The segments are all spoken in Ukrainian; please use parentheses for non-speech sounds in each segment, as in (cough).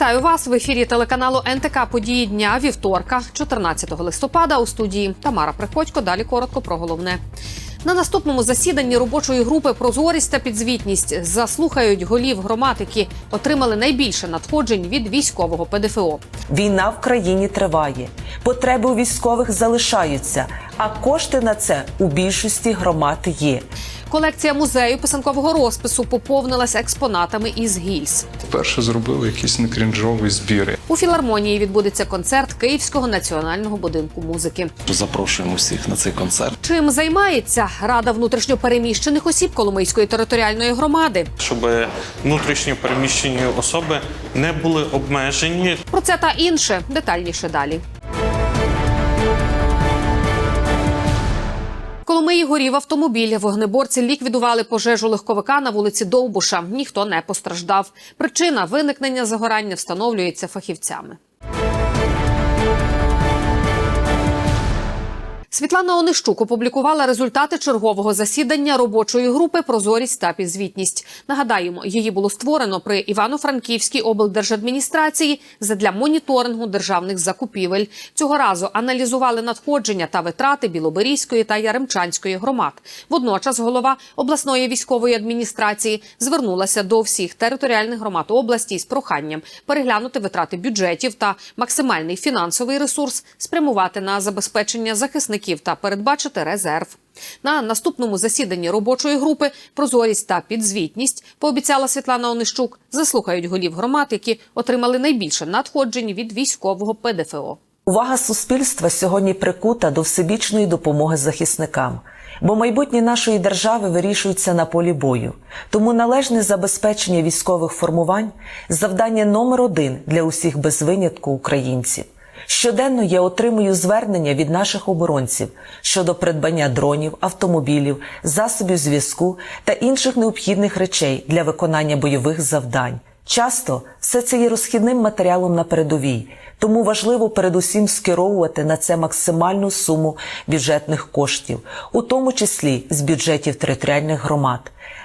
Вітаю вас в ефірі телеканалу НТК Події дня вівторка, 14 листопада. У студії Тамара Приходько. Далі коротко про головне. На наступному засіданні робочої групи прозорість та підзвітність заслухають голів громад, які отримали найбільше надходжень від військового ПДФО. Війна в країні триває. Потреби у військових залишаються, а кошти на це у більшості громад є. Колекція музею писанкового розпису поповнилась експонатами із гільз. Вперше зробили якісь некрінжові збіри. У філармонії відбудеться концерт Київського національного будинку музики. Запрошуємо всіх на цей концерт. Чим займається Рада внутрішньопереміщених осіб Коломийської територіальної громади? щоб внутрішньо переміщені особи не були обмежені Про це та інше детальніше далі. Коломиї горів автомобіль. Вогнеборці ліквідували пожежу легковика на вулиці Довбуша. Ніхто не постраждав. Причина виникнення загорання встановлюється фахівцями. Світлана Онищук опублікувала результати чергового засідання робочої групи Прозорість та підзвітність. Нагадаємо, її було створено при Івано-Франківській облдержадміністрації задля моніторингу державних закупівель. Цього разу аналізували надходження та витрати Білоберізької та Яремчанської громад. Водночас голова обласної військової адміністрації звернулася до всіх територіальних громад області з проханням переглянути витрати бюджетів та максимальний фінансовий ресурс спрямувати на забезпечення захисників та передбачити резерв. На наступному засіданні робочої групи прозорість та підзвітність пообіцяла Світлана Онищук, заслухають голів громад, які отримали найбільше надходжень від військового ПДФО. Увага суспільства сьогодні прикута до всебічної допомоги захисникам, бо майбутнє нашої держави вирішується на полі бою. Тому належне забезпечення військових формувань завдання номер один для усіх без винятку українців. Щоденно я отримую звернення від наших оборонців щодо придбання дронів, автомобілів, засобів зв'язку та інших необхідних речей для виконання бойових завдань. Часто все це є розхідним матеріалом на передовій, тому важливо передусім скеровувати на це максимальну суму бюджетних коштів, у тому числі з бюджетів територіальних громад.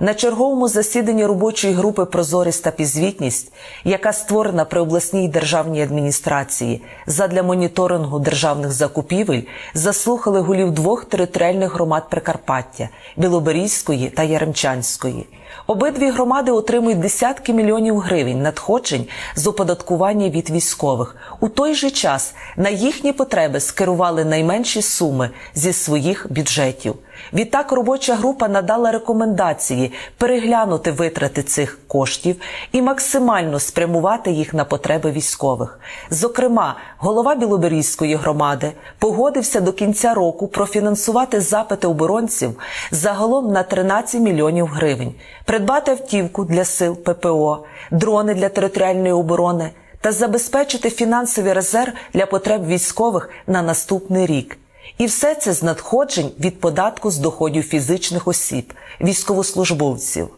На черговому засіданні робочої групи Прозорість та підзвітність, яка створена при обласній державній адміністрації задля моніторингу державних закупівель, заслухали голів двох територіальних громад Прикарпаття Білоберізької та Яремчанської. Обидві громади отримують десятки мільйонів гривень надходжень з оподаткування від військових. У той же час на їхні потреби скерували найменші суми зі своїх бюджетів. Відтак робоча група надала рекомендації переглянути витрати цих коштів і максимально спрямувати їх на потреби військових. Зокрема, голова Білоберізької громади погодився до кінця року профінансувати запити оборонців загалом на 13 мільйонів гривень, придбати автівку для сил ППО, дрони для територіальної оборони та забезпечити фінансовий резерв для потреб військових на наступний рік. І все це з надходжень від податку з доходів фізичних осіб, військовослужбовців.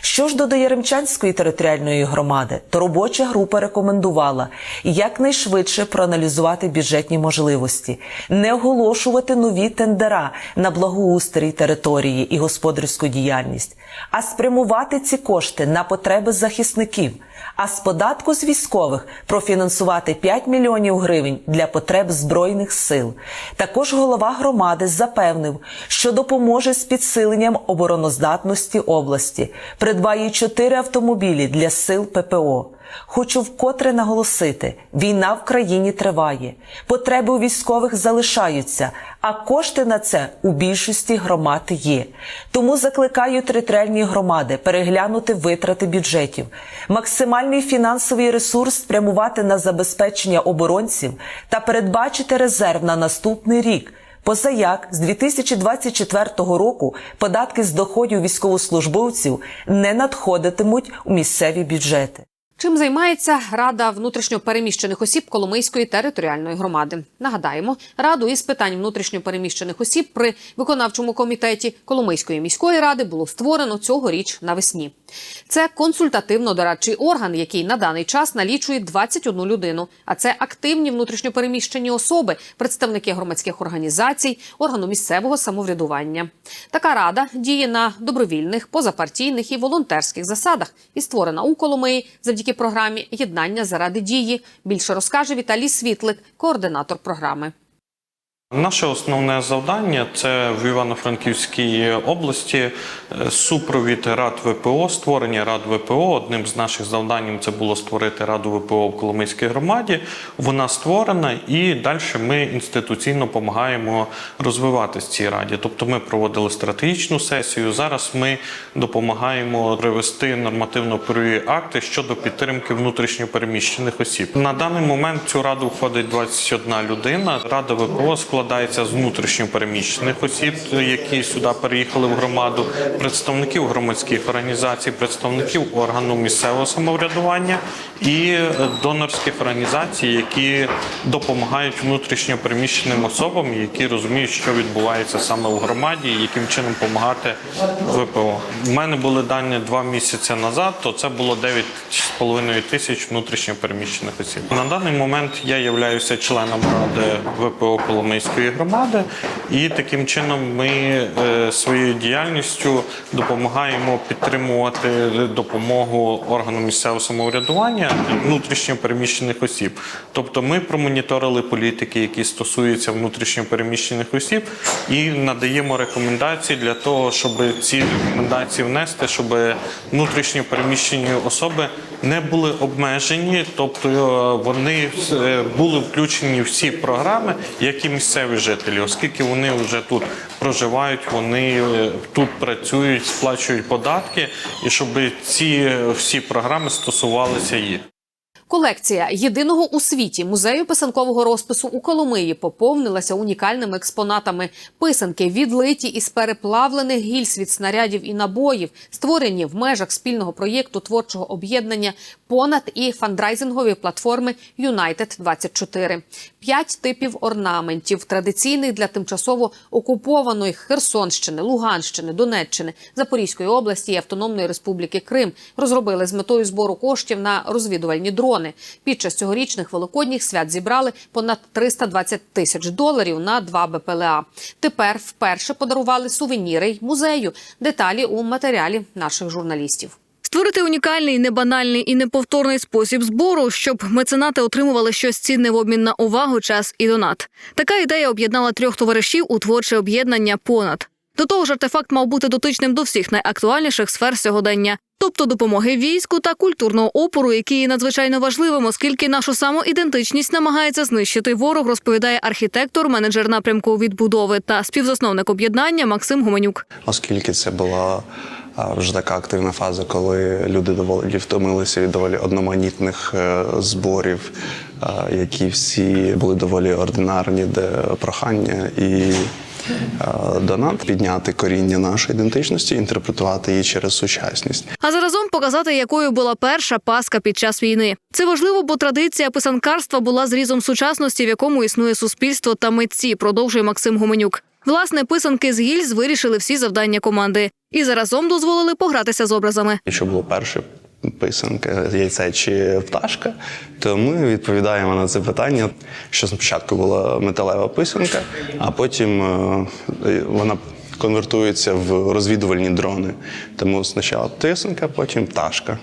Що ж до Яремчанської територіальної громади, то робоча група рекомендувала якнайшвидше проаналізувати бюджетні можливості, не оголошувати нові тендера на благоустрій території і господарську діяльність, а спрямувати ці кошти на потреби захисників, а з податку з військових профінансувати 5 мільйонів гривень для потреб збройних сил. Також голова громади запевнив, що допоможе з підсиленням обороноздатності області, придбає 4 автомобілі для сил ППО. Хочу вкотре наголосити: війна в країні триває, потреби у військових залишаються, а кошти на це у більшості громад є. Тому закликаю територіальні громади переглянути витрати бюджетів, максимальний фінансовий ресурс спрямувати на забезпечення оборонців та передбачити резерв на наступний рік. Позаяк з 2024 року податки з доходів військовослужбовців не надходитимуть у місцеві бюджети. Чим займається Рада внутрішньопереміщених осіб Коломийської територіальної громади? Нагадаємо, раду із питань внутрішньопереміщених осіб при виконавчому комітеті Коломийської міської ради було створено цьогоріч навесні. Це консультативно-дорадчий орган, який на даний час налічує 21 людину. А це активні внутрішньопереміщені особи, представники громадських організацій, органу місцевого самоврядування. Така рада діє на добровільних, позапартійних і волонтерських засадах і створена у Коломиї завдяки програмі Єднання заради дії. Більше розкаже Віталій Світлик, координатор програми. Наше основне завдання це в Івано-Франківській області е, супровід рад ВПО, створення рад ВПО. Одним з наших завдань це було створити раду ВПО в Коломийській громаді. Вона створена, і далі ми інституційно допомагаємо розвиватись цій раді. Тобто, ми проводили стратегічну сесію. Зараз ми допомагаємо привести нормативно-правові акти щодо підтримки внутрішньопереміщених осіб. На даний момент цю раду входить 21 людина. Рада ВПО складається з внутрішньопереміщених осіб, які сюди переїхали в громаду, представників громадських організацій, представників органу місцевого самоврядування і донорських організацій, які допомагають внутрішньопереміщеним особам, які розуміють, що відбувається саме в громаді, і яким чином допомагати ВПО. У мене були дані два місяці назад, то це було 9,5 тисяч внутрішньопереміщених осіб. На даний момент я являюся членом ради ВПО Коломийської громади, і таким чином ми е, своєю діяльністю допомагаємо підтримувати допомогу органу місцевого самоврядування внутрішньо переміщених осіб. Тобто ми промоніторили політики, які стосуються внутрішньо переміщених осіб, і надаємо рекомендації для того, щоб ці рекомендації внести, щоб внутрішньо переміщені особи не були обмежені, тобто е, вони е, були включені всі програми, як і місцеві жителі, оскільки вони вже тут проживають, вони е, тут працюють, сплачують податки, і щоб ці всі програми стосувалися їх. Колекція єдиного у світі музею писанкового розпису у Коломиї поповнилася унікальними експонатами. Писанки відлиті із переплавлених гільз від снарядів і набоїв, створені в межах спільного проєкту творчого об'єднання понад і фандрайзингової платформи United 24 П'ять типів орнаментів, традиційних для тимчасово окупованої Херсонщини, Луганщини, Донеччини, Запорізької області і Автономної Республіки Крим розробили з метою збору коштів на розвідувальні дрони. Під час цьогорічних великодніх свят зібрали понад 320 тисяч доларів на два БПЛА. Тепер вперше подарували сувеніри й музею. Деталі у матеріалі наших журналістів. Створити унікальний, небанальний і неповторний спосіб збору, щоб меценати отримували щось цінне в обмін на увагу, час і донат. Така ідея об'єднала трьох товаришів у творче об'єднання понад. До того ж, артефакт мав бути дотичним до всіх найактуальніших сфер сьогодення, тобто допомоги війську та культурного опору, який є надзвичайно важливим, оскільки нашу самоідентичність намагається знищити ворог, розповідає архітектор, менеджер напрямку відбудови та співзасновник об'єднання Максим Гуменюк. оскільки це була вже така активна фаза, коли люди доволі втомилися від доволі одноманітних е, зборів, які всі були доволі ординарні, де прохання і донат підняти коріння нашої ідентичності, інтерпретувати її через сучасність. А заразом показати, якою була перша паска під час війни. Це важливо, бо традиція писанкарства була зрізом сучасності, в якому існує суспільство та митці, продовжує Максим Гуменюк. Власне, писанки з гільз вирішили всі завдання команди і заразом дозволили погратися з образами. Якщо було перше писанка, яйце чи пташка, то ми відповідаємо на це питання, що спочатку була металева писанка, а потім е, вона конвертується в розвідувальні дрони. Тому спочатку писанка, потім пташка.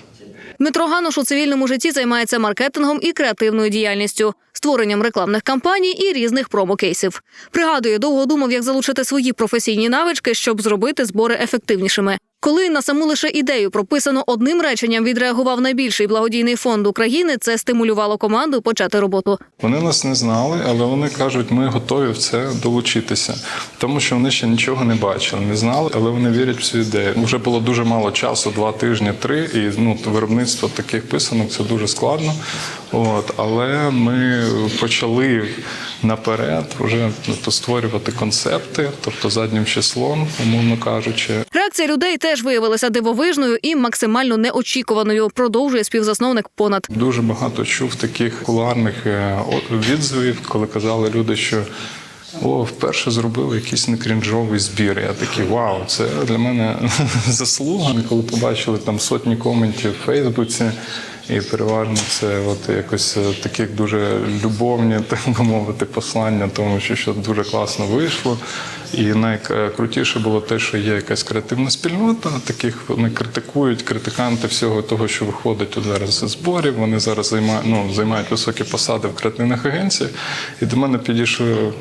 Дмитро Гануш у цивільному житті займається маркетингом і креативною діяльністю, створенням рекламних кампаній і різних промокейсів. Пригадує, довго думав, як залучити свої професійні навички, щоб зробити збори ефективнішими. Коли на саму лише ідею прописану одним реченням відреагував найбільший благодійний фонд України, це стимулювало команду почати роботу. Вони нас не знали, але вони кажуть, ми готові в це долучитися, тому що вони ще нічого не бачили, не знали, але вони вірять в цю ідею. Вже було дуже мало часу, два тижні, три, і ну виробництво таких писанок це дуже складно. От, але ми почали наперед вже тобто, створювати концепти, тобто заднім числом, умовно кажучи. Реакція людей теж виявилася дивовижною і максимально неочікуваною. Продовжує співзасновник понад. Дуже багато чув таких кулуарних відзвів, коли казали люди, що о, вперше зробили якийсь некрінжовий збір. Я такий вау, це для мене (laughs) заслуга. Коли побачили там сотні коментів в Фейсбуці. І переважно це от якось е, такі дуже любовні, (laughs) так би мовити, послання, тому що, що дуже класно вийшло. І найкрутіше було те, що є якась креативна спільнота, таких вони критикують, критиканти всього того, що виходить тут зараз з зборів. Вони зараз займають, ну, займають високі посади в креативних агенціях. І до мене підійшли,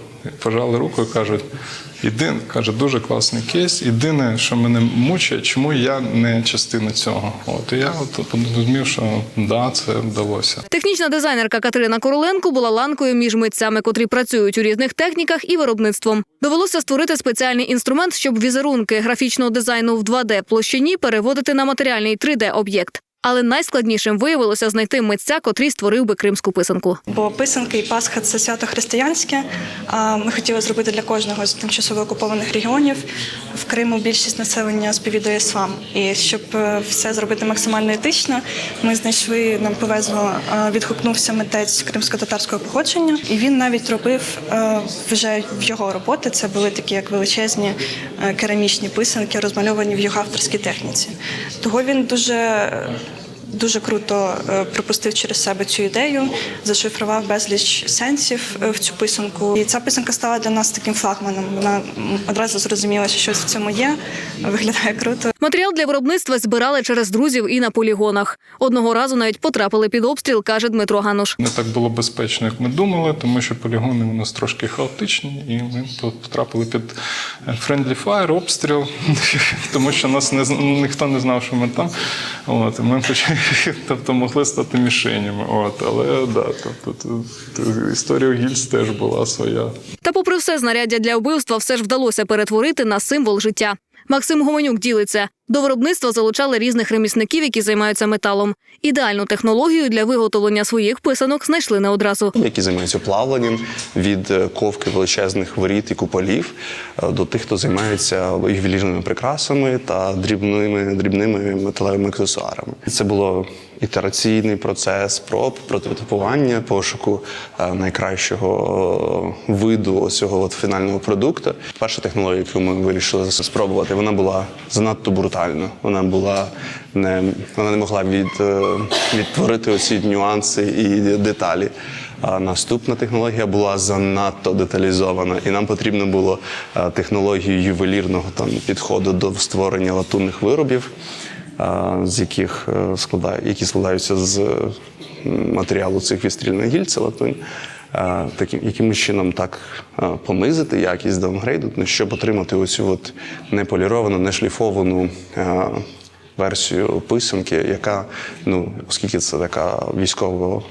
пожали руку і кажуть: Єдин, каже, дуже класний кейс. Єдине, що мене мучає, чому я не частина цього. От і я от зрозумів, що да, це вдалося. Технічна дизайнерка Катерина Короленко була ланкою між митцями, котрі працюють у різних техніках і виробництвом. Довелося створити спеціальний інструмент, щоб візерунки графічного дизайну в 2D площині переводити на матеріальний 3D об'єкт. Але найскладнішим виявилося знайти митця, котрий створив би кримську писанку. Бо писанки і Пасха це свято християнське. Ми хотіли зробити для кожного з тимчасово окупованих регіонів. В Криму більшість населення сповідує іслам. І щоб е, все зробити максимально етично, ми знайшли, нам повезло, е, відгукнувся митець кримсько-татарського походження, і він навіть робив е, вже в його роботи. Це були такі як величезні керамічні писанки, розмальовані в його авторській техніці. Того він дуже дуже круто е, пропустив через себе цю ідею, зашифрував безліч сенсів е, в цю писанку. І ця писанка стала для нас таким флагманом. Вона одразу зрозуміла, що щось в цьому є, виглядає круто. Матеріал для виробництва збирали через друзів і на полігонах. Одного разу навіть потрапили під обстріл, каже Дмитро Гануш. Не так було безпечно, як ми думали, тому що полігони у нас трошки хаотичні, і ми потрапили під friendly fire, обстріл, (laughs) тому що нас не ніхто не знав, що ми там. От, ми почали, (laughs) тобто могли стати мішенями. От, але да, тобто історія гільз теж була своя. Та, попри все, знаряддя для вбивства все ж вдалося перетворити на символ життя. Максим Гоменюк ділиться. До виробництва залучали різних ремісників, які займаються металом. Ідеальну технологію для виготовлення своїх писанок знайшли не одразу. які займаються плавленням від е, ковки величезних воріт і куполів е, до тих, хто займається ювелірними прикрасами та дрібними дрібними металевими аксесуарами. Це було ітераційний процес проб, прототипування, пошуку е, найкращого е, виду цього от фінального продукту. Перша технологія, яку ми вирішили спробувати, вона була занадто брутальна. Вона була не вона не могла від, е, відтворити оці нюанси і деталі. А наступна технологія була занадто деталізована, і нам потрібно було технологію ювелірного там підходу до створення латунних виробів, з яких е, складає, які складаються з матеріалу цих відстрільних гільців, латунь. Таким якимось чином так помизити, якість даунгрейду, ну, щоб отримати оцю от неполіровану, нешліфовану версію писанки, яка, ну, оскільки це така військова.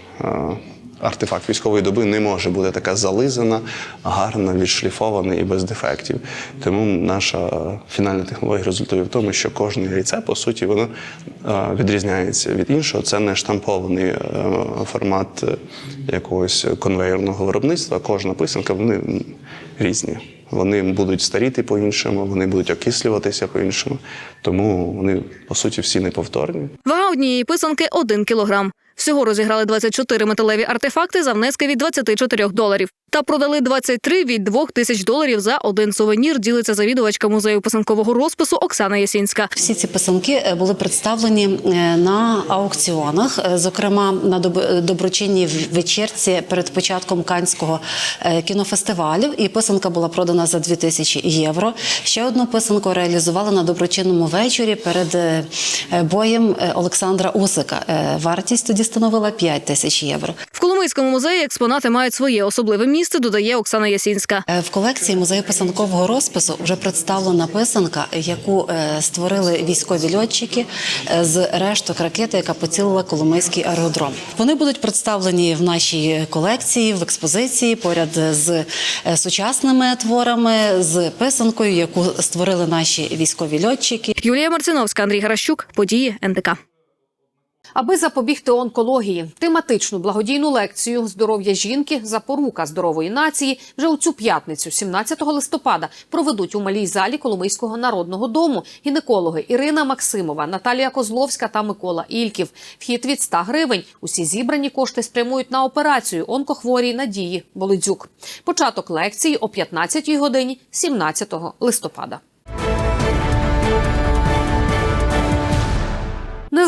Артефакт військової доби не може бути така зализана, гарна, відшліфована і без дефектів. Тому наша фінальна технологія результує в тому, що кожне яйце, по суті, воно е, відрізняється від іншого. Це не штампований е, формат е, якогось конвейерного виробництва. Кожна писанка вони різні. Вони будуть старіти по-іншому, вони будуть окислюватися по-іншому. Тому вони, по суті, всі неповторні. Вага однієї писанки 1 кілограм. Всього розіграли 24 металеві артефакти за внески від 24 доларів. Та продали 23 від 2 тисяч доларів за один сувенір. Ділиться завідувачка музею писанкового розпису Оксана Ясінська. Всі ці писанки е, були представлені е, на аукціонах, е, зокрема на доб- доброчинній вечірці перед початком Канського кінофестивалю. І писанка була продана за 2000 євро. Ще одну писанку реалізували на доброчинному вечорі перед е, боєм е, Олександра Усика. Е, Вартість тоді становила 5 тисяч євро. В Коломийському музеї експонати мають своє особливе місце, додає Оксана Ясінська. В колекції музею писанкового розпису вже представлена писанка, яку створили військові льотчики з решток ракети, яка поцілила Коломийський аеродром. Вони будуть представлені в нашій колекції в експозиції поряд з е, сучасними творами, з писанкою, яку створили наші військові льотчики. Юлія Марциновська, Андрій Гаращук, події НТК. Аби запобігти онкології, тематичну благодійну лекцію Здоров'я жінки запорука здорової нації вже у цю п'ятницю, 17 листопада, проведуть у малій залі Коломийського народного дому гінекологи Ірина Максимова, Наталія Козловська та Микола Ільків. Вхід від 100 гривень. Усі зібрані кошти спрямують на операцію онкохворій Надії Болидзюк. Початок лекції о 15 годині 17 листопада.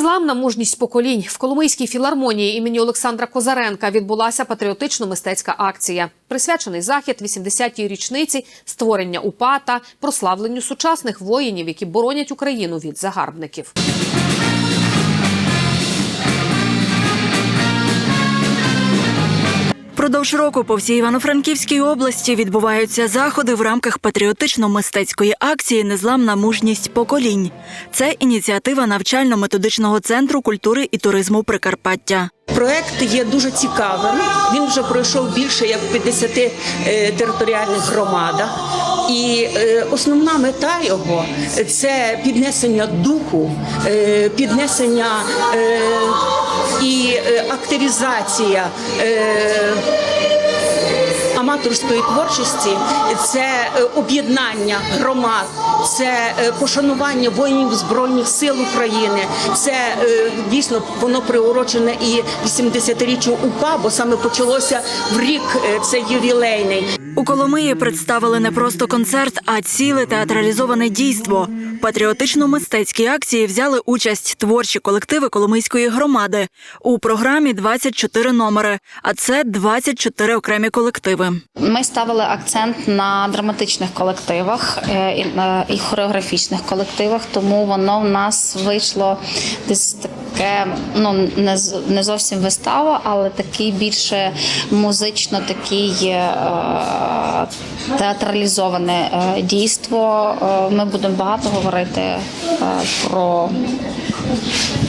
Незламна мужність поколінь в Коломийській філармонії імені Олександра Козаренка відбулася патріотично-мистецька акція. Присвячений захід 80-й річниці створення УПА та прославленню сучасних воїнів, які боронять Україну від загарбників. Продовж року по всій Івано-Франківській області відбуваються заходи в рамках патріотично-мистецької акції Незламна мужність поколінь. Це ініціатива навчально-методичного центру культури і туризму Прикарпаття. Проект є дуже цікавим. Він вже пройшов більше як в 50 е, територіальних громадах. І е, основна мета його це піднесення духу, е, піднесення е, і активізація. Аматорської творчості це об'єднання громад, це пошанування воїнів збройних сил України. Це дійсно воно приурочене і 80-річчю УПА, бо саме почалося в рік е, це ювілейний. У Коломиї представили не просто концерт, а ціле театралізоване дійство. Патріотично-мистецькій акції взяли участь творчі колективи Коломийської громади. У програмі 24 номери, а це 24 окремі колективи. Ми ставили акцент на драматичних колективах е, і, хореографічних колективах, тому воно в нас вийшло десь таке, ну не зовсім вистава, але такий більше музично такий е, театралізоване е, дійство. Е, Ми будемо багато говорити е, про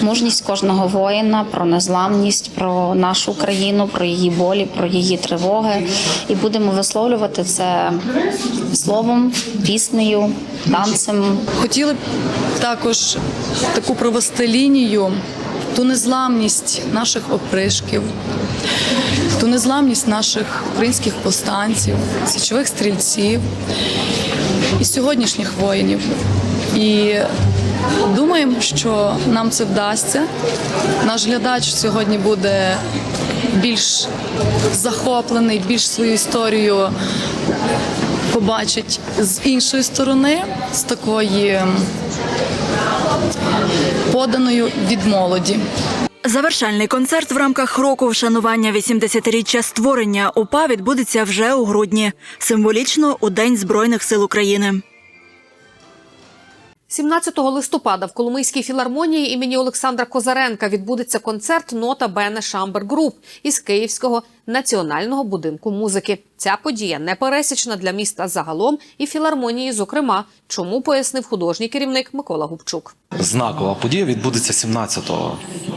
мужність кожного воїна, про незламність, про нашу Україну, про її болі, про її тривоги. І будемо висловлювати це словом, піснею, танцем. Хотіли б також таку провести лінію, ту незламність наших опришків, ту незламність наших українських повстанців, січових стрільців і сьогоднішніх воїнів. І думаємо, що нам це вдасться. Наш глядач сьогодні буде більш захоплений, більш свою історію побачить з іншої сторони, з такої поданою від молоді. Завершальний концерт в рамках року вшанування 80-річчя створення УПА відбудеться вже у грудні, символічно у День Збройних сил України. 17 листопада в Коломийській філармонії імені Олександра Козаренка відбудеться концерт Нота Бене Шамбер Груп із Київського національного будинку музики. Ця подія непересічна для міста загалом і філармонії, зокрема, чому пояснив художній керівник Микола Губчук. Знакова подія відбудеться 17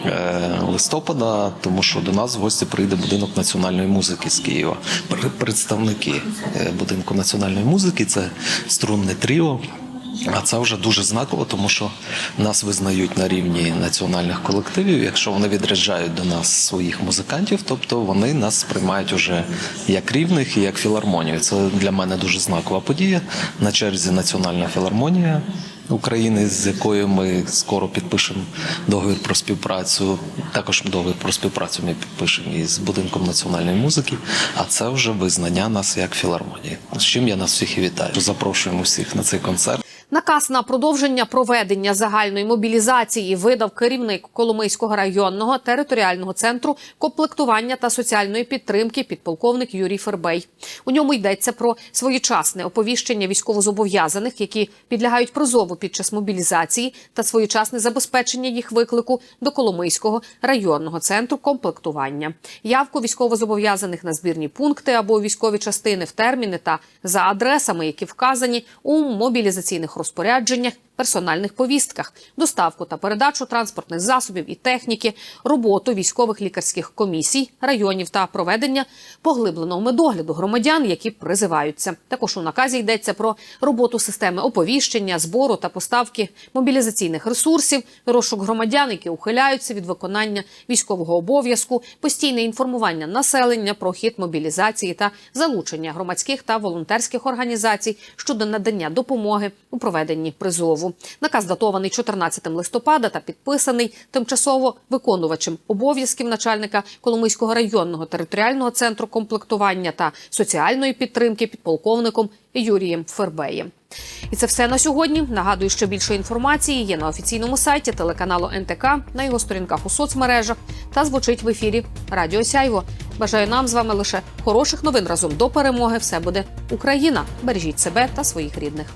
е, листопада, тому що до нас в гості прийде будинок національної музики з Києва. Представники е, будинку національної музики це струнне тріо. А це вже дуже знаково, тому що нас визнають на рівні національних колективів. Якщо вони відряджають до нас своїх музикантів, тобто вони нас сприймають уже як рівних і як філармонію. Це для мене дуже знакова подія. На черзі Національна філармонія України, з якою ми скоро підпишемо договір про співпрацю. Також договір про співпрацю ми підпишемо із будинком національної музики. А це вже визнання нас як філармонії. З чим я нас всіх і вітаю. Запрошуємо всіх на цей концерт. Наказ на продовження проведення загальної мобілізації видав керівник Коломийського районного територіального центру комплектування та соціальної підтримки підполковник Юрій Фербей. У ньому йдеться про своєчасне оповіщення військовозобов'язаних, які підлягають призову під час мобілізації, та своєчасне забезпечення їх виклику до Коломийського районного центру комплектування, явку військовозобов'язаних на збірні пункти або військові частини в терміни та за адресами, які вказані у мобілізаційних розпорядженнях, персональних повістках, доставку та передачу транспортних засобів і техніки, роботу військових лікарських комісій, районів та проведення поглибленого медогляду громадян, які призиваються. Також у наказі йдеться про роботу системи оповіщення, збору та поставки мобілізаційних ресурсів, розшук громадян, які ухиляються від виконання військового обов'язку, постійне інформування населення про хід мобілізації та залучення громадських та волонтерських організацій щодо надання допомоги у проведенні призову. Наказ датований 14 листопада та підписаний тимчасово виконувачем обов'язків начальника Коломийського районного територіального центру комплектування та соціальної підтримки підполковником Юрієм Фербеєм. І це все на сьогодні. Нагадую, що більше інформації є на офіційному сайті телеканалу НТК, на його сторінках у соцмережах та звучить в ефірі Радіо Сяйво. Бажаю нам з вами лише хороших новин разом до перемоги. Все буде Україна. Бережіть себе та своїх рідних.